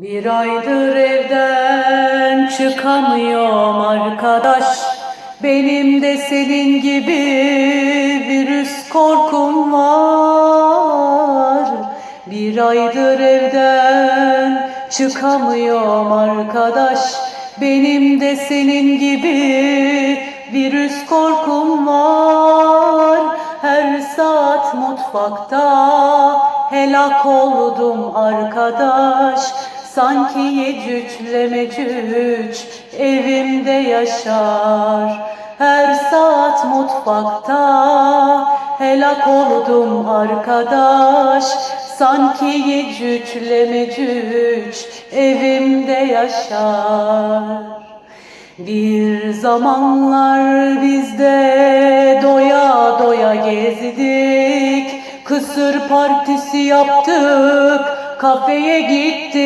Bir aydır evden çıkamıyorum arkadaş. Benim de senin gibi virüs korkum var. Bir aydır evden çıkamıyorum arkadaş. Benim de senin gibi virüs korkum var. Her saat mutfakta helak oldum arkadaş Sanki yecücle mecüc evimde yaşar. Her saat mutfakta helak oldum arkadaş. Sanki yecücle mecüc evimde yaşar. Bir zamanlar biz de doya doya gezdik. Kısır partisi yaptık, kafeye gittik.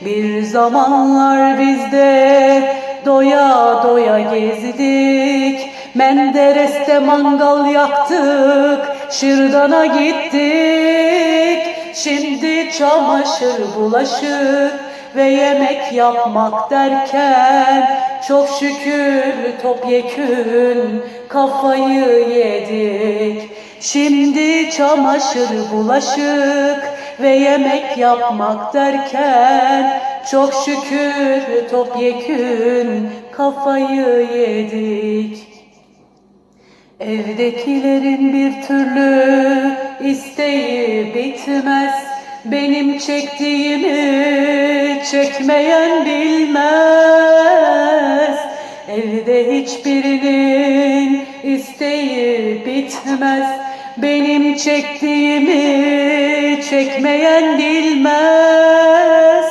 Bir zamanlar biz de doya doya gezdik. Menderes'te mangal yaktık, Şırdan'a gittik. Şimdi çamaşır bulaşık ve yemek yapmak derken çok şükür topyekün kafayı yedik. Şimdi çamaşır bulaşık ve yemek yapmak derken çok şükür topyekün kafayı yedik. Evdekilerin bir türlü isteği bitmez. Benim çektiğimi çekmeyen bilmez. Evde hiçbirinin isteği bitmez Benim çektiğimi çekmeyen bilmez.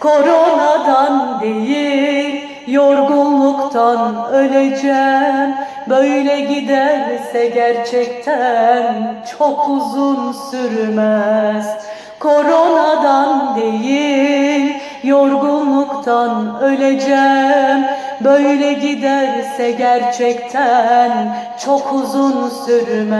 Koronadan değil yorgunluktan öleceğim. Böyle giderse gerçekten çok uzun sürmez. Koronadan değil yorgunluktan öleceğim. Böyle giderse gerçekten çok uzun sürmez